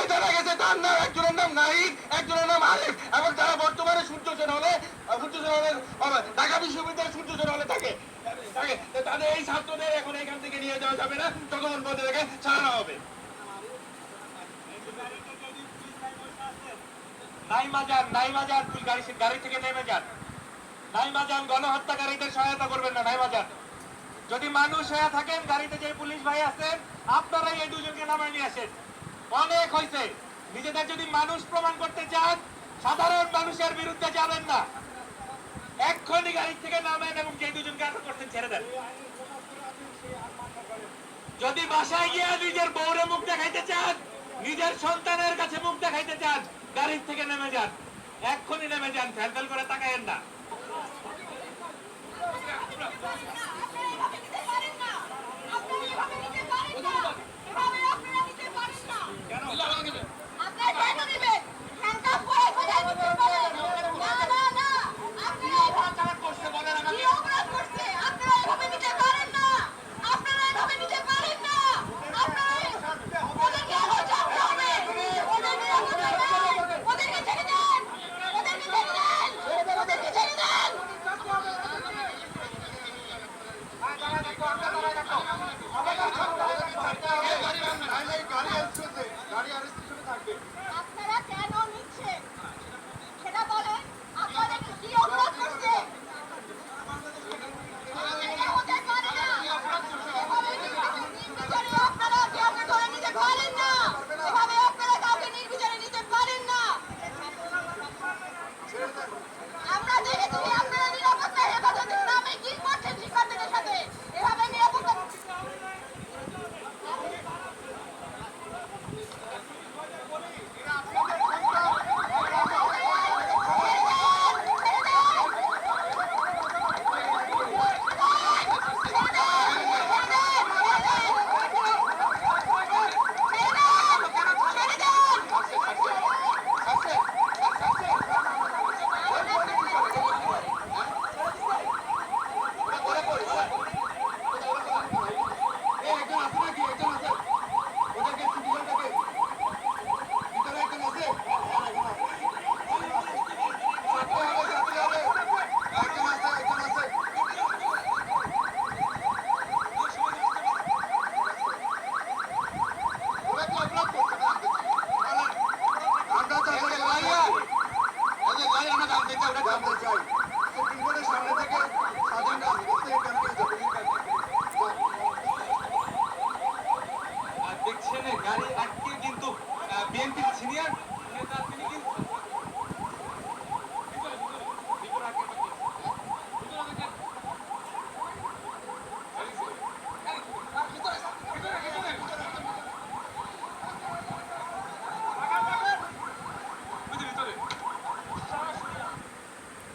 থেকে পরিচয় গেছে, তার নাম, একজনের নাম নাহিদ, একজনের নাম আরিফ। এবং তারা বর্তমানে সূর্য সেন হলে সূর্য সেন হলে ঢাকা বিশ্ববিদ্যালয় সূর্য সেন হলে থাকে। তাদের এই ছাত্রদের এখন এখান থেকে নিয়ে যাওয়া যাবে না যতক্ষণ পর্যন্ত থেকে ছাড়ানো হবে। নাইমা মানুষ থাকেন, গাড়িতে যে পুলিশ ভাই আছেন, আপনারাই এই দুজনকে নামায় নিয়ে আসেন। অনেক হয়েছে নিজেদের যদি মানুষ প্রমাণ করতে চান, সাধারণ মানুষের বিরুদ্ধে যাবেন না। এক্ষুনি গাড়ি থেকে নামেন এবং যে দুজনকে আটক করছেন ছেড়ে দেন। যদি বাসায় গিয়ে নিজের বউরে মুখ দেখাইতে চান, নিজের সন্তানের কাছে মুখ দেখাইতে চান, গাড়ির থেকে নেমে যান। এক্ষুনি নেমে যান ফ্যালফেল করে তাকায়েন না। করছে 前だと。